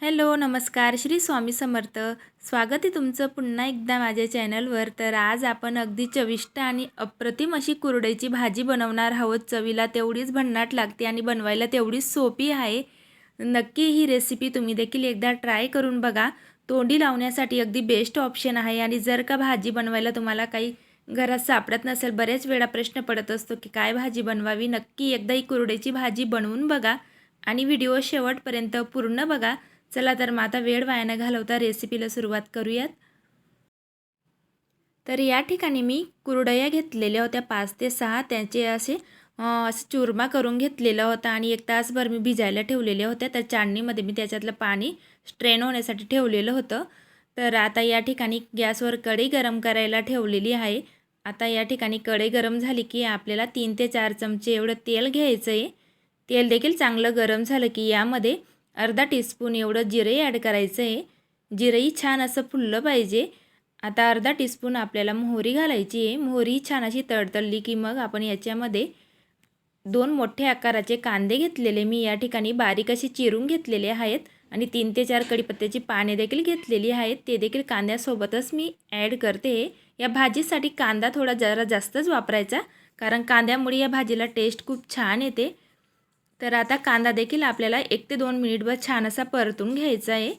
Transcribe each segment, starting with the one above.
Hello नमस्कार. श्री स्वामी समर्थ. स्वागत आहे तुमचं पुन्हा एकदा माझ्या चॅनलवर. तर आज आपण अगदी चविष्ट आणि अप्रतिम अशी कुरडईची भाजी बनवणार आहोत. चवीला तेवढीच भन्नाट लागते आणि बनवायला तेवढीच सोपी आहे. नक्की ही रेसिपी तुम्ही देखील एकदा ट्राय करून बघा. तोंडी लावण्यासाठी अगदी बेस्ट ऑप्शन आहे आणि जर का भाजी बनवायला तुम्हाला काही घरात सापडत नसेल बरेच वेळा प्रश्न पडत असतो की काय भाजी बनवावी? नक्की एकदा ही कुरडईची भाजी बनवून बघा आणि व्हिडिओ शेवटपर्यंत पूर्ण बघा. चला तर मग आता वेळ वायानं घालवता रेसिपीला सुरुवात करूयात. तर या ठिकाणी मी कुरडया घेतलेल्या होत्या पाच ते सहा. त्याचे असे असं चुरमा करून घेतलेला होता आणि एक तासभर मी भिजायला ठेवलेल्या होत्या. तर चाळणीमध्ये मी त्याच्यातलं पाणी स्ट्रेन होण्यासाठी ठेवलेलं होतं. तर आता या ठिकाणी गॅसवर कढई गरम करायला ठेवलेली आहे. आता या ठिकाणी कढई गरम झाली की आपल्याला तीन ते चार चमचे एवढं तेल घ्यायचं आहे तेल देखील चांगलं गरम झालं की यामध्ये अर्धा टीस्पून एवढं जिरंही ॲड करायचं आहे जिरंही छान असं फुललं पाहिजे. आता अर्धा टीस्पून आपल्याला मोहरी घालायची आहे. मोहरी छान अशी तडतडली की मग आपण याच्यामध्ये दोन मोठे आकाराचे कांदे घेतलेले मी या ठिकाणी बारीक असे चिरून घेतलेले आहेत आणि तीन ते चार कडीपत्त्याची पाने देखील घेतलेली आहेत. ते देखील कांद्यासोबतच मी ॲड करते. या भाजीसाठी कांदा थोडा जरा जास्तच वापरायचा कारण कांद्यामुळे या भाजीला टेस्ट खूप छान येते. तर आता कांदा देखील आपल्याला एक ते दोन मिनिटभर छान असा परतून घ्यायचा आहे.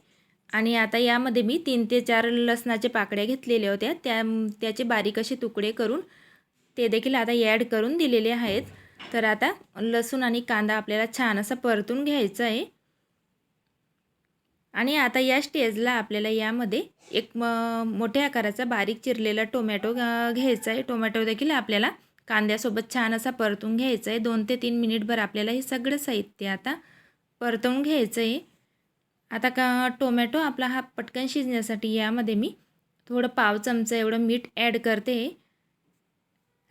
आणि आता यामध्ये मी तीन ते चार लसणाचे पाकड्या घेतलेल्या होत्या. त्या त्याचे बारीक असे तुकडे करून ते देखील आता ॲड करून दिलेले आहेत. तर आता लसूण आणि कांदा आपल्याला छान असा परतून घ्यायचा आहे. आणि आता या स्टेजला आपल्याला यामध्ये एक म मोठ्या आकाराचा बारीक चिरलेला टोमॅटो घ्यायचा आहे. टोमॅटो देखील आपल्याला कांद्यासोबत छान असा परतून घ्यायचा आहे दोन ते तीन मिनिटभर आपल्याला हे सगळं साहित्य आता परतवून घ्यायचं आहे आता का टोमॅटो आपला हा पटकन शिजण्यासाठी यामध्ये मी थोडं पाव चमचा एवढं मीठ ॲड करते.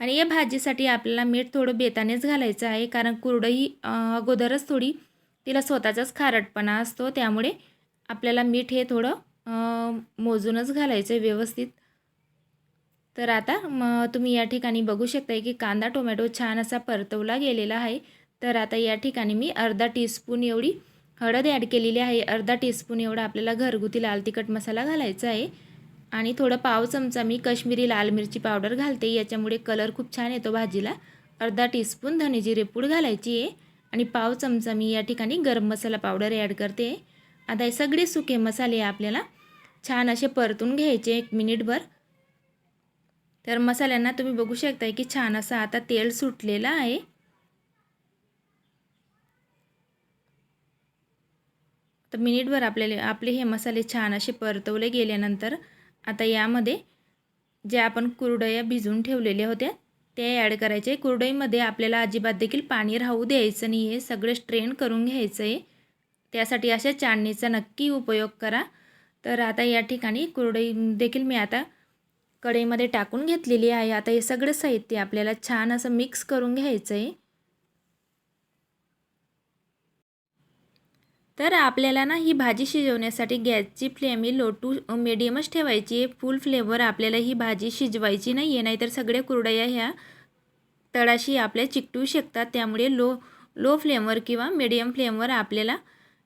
आणि या भाजीसाठी आपल्याला मीठ थोडं बेतानेच घालायचं आहे. कारण कुरडं ही अगोदरच थोडी तिला स्वतःचाच खारटपणा असतो. त्यामुळे आपल्याला मीठ हे थोडं मोजूनच घालायचं आहे व्यवस्थित. तर आता मग तुम्ही या ठिकाणी बघू शकता की कांदा टोमॅटो छान असा परतवला गेलेला आहे. तर आता या ठिकाणी मी अर्धा टीस्पून एवढी हळद ॲड केलेली आहे. अर्धा टीस्पून एवढा आपल्याला घरगुती लाल तिखट मसाला घालायचा आहे. आणि थोडं पाव चमचा मी कश्मीरी लाल मिरची पावडर घालते. याच्यामुळे कलर खूप छान येतो भाजीला. अर्धा टीस्पून धनेजिरे पूड घालायची आहे. आणि पाव चमचा मी या ठिकाणी गरम मसाला पावडर ॲड करते. आता हे सगळे सुके मसाले आपल्याला छान असे परतून घ्यायचे एक मिनिटभर तर मसाल्यांना तुम्ही बघू शकताय की छान असं आता तेल सुटलेलं आहे. तर मिनिटभर आपल्याला आपले हे मसाले छान असे परतवले गेल्यानंतर आता यामध्ये जे आपण कुरडया भिजून ठेवलेल्या होत्या ते ॲड करायचे कुरडईमध्ये आपल्याला अजिबात देखील पाणी राहू द्यायचं नाही आहे. सगळे स्ट्रेन करून घ्यायचं आहे. त्यासाठी अशा चाळणीचा नक्की उपयोग करा. तर आता या ठिकाणी कुरडई देखील मी आता कढईमध्ये टाकून घेतलेली आहे. आता हे सगळं साहित्य आपल्याला छान असं मिक्स करून घ्यायचं आहे तर आपल्याला ना ही भाजी शिजवण्यासाठी गॅसची फ्लेम ही लो टू मिडियमच ठेवायची आहे. फुल फ्लेवर आपल्याला ही भाजी शिजवायची नाही आहे नाहीतर सगळ्या कुरडया ह्या तळाशी आपल्या चिकटू शकतात. त्यामुळे लो लो फ्लेमवर किंवा मिडियम फ्लेमवर आपल्याला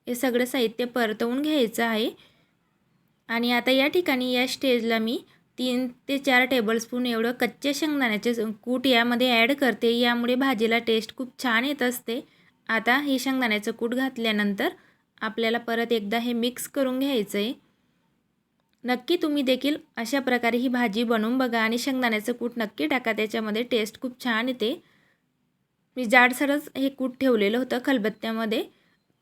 हे सगळं साहित्य परतवून घ्यायचं आहे. आणि आता या ठिकाणी या स्टेजला मी तीन ते चार टेबलस्पून एवढं कच्चे शेंगदाण्याचे कूट यामध्ये ॲड करते. यामुळे भाजीला टेस्ट खूप छान येत असते. आता हे शेंगदाण्याचं कूट घातल्यानंतर आपल्याला परत एकदा हे मिक्स करून घ्यायचं आहे नक्की तुम्ही देखील अशा प्रकारे ही भाजी बनवून बघा आणि शेंगदाण्याचं कूट नक्की टाका. त्याच्यामध्ये टेस्ट खूप छान येते. मी जाडसरच हे कूट ठेवलेलं होतं खलबत्त्यामध्ये.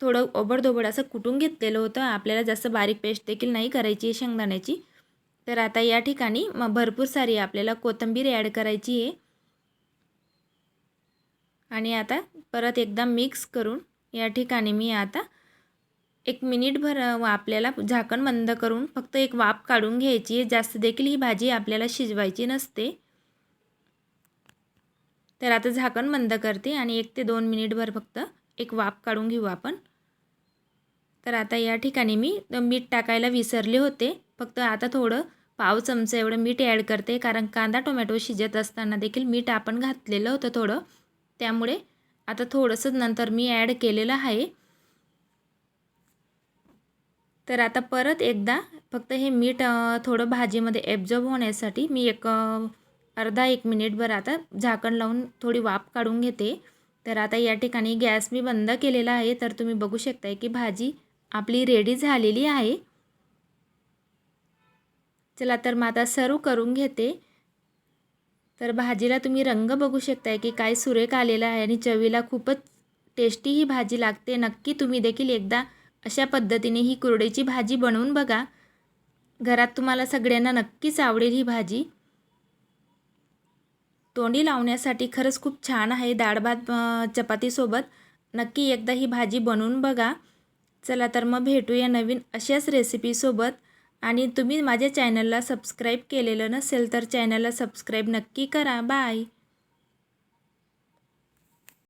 थोडं ओबडधोबड असं कुटून घेतलेलं होतं. आपल्याला जास्त बारीक पेस्ट देखील नाही करायची शेंगदाण्याची. तर आता या ठिकाणी मग भरपूर सारी आपल्याला कोथिंबीर ॲड करायची आहे. आणि आता परत एकदा मिक्स करून या ठिकाणी मी आता एक मिनिटभर आपल्याला झाकण बंद करून फक्त एक वाफ काढून घ्यायची आहे. जास्त देखील ही भाजी आपल्याला शिजवायची नसते. तर आता झाकण बंद करते आणि एक ते दोन मिनिटभर फक्त एक वाफ काढून घेऊ आपण. तर आता या ठिकाणी मी मीठ टाकायला विसरले होते. फक्त आता थोडं पाव चमचं एवढं मीठ ॲड करते. कारण कांदा टोमॅटो शिजत असताना देखील मीठ आपण घातलेलं होतं थोडं. त्यामुळे आता थोडंसं नंतर मी ॲड केलेलं आहे. तर आता परत एकदा फक्त हे मीठ थोडं भाजीमध्ये ॲब्झॉर्ब होण्यासाठी मी एक अर्धा एक मिनिटभर आता झाकण लावून थोडी वाफ काढून घेते. तर आता या ठिकाणी गॅस मी बंद केलेला आहे. तर तुम्ही बघू शकताय की भाजी आपली रेडी झालेली आहे. चला तर मग आता सर्व करून घेते. तर भाजीला तुम्ही रंग बघू शकताय की काय सुरेख आलेला आहे आणि चवीला खूपच टेस्टी ही भाजी लागते. नक्की तुम्ही देखील एकदा अशा पद्धतीने ही कुरडईची भाजी बनवून बघा. घरात तुम्हाला सगळ्यांना नक्कीच आवडेल ही भाजी. तोंडी लावण्यासाठी खरंच खूप छान आहे डाळ भात चपातीसोबत नक्की एकदा ही भाजी बनवून बघा. चला तर मग भेटूया नवीन अशाच रेसिपीसोबत आणि तुम्ही माझ्या चॅनलला सबस्क्राईब केलेलं नसेल तर चॅनलला सबस्क्राईब नक्की करा. बाय.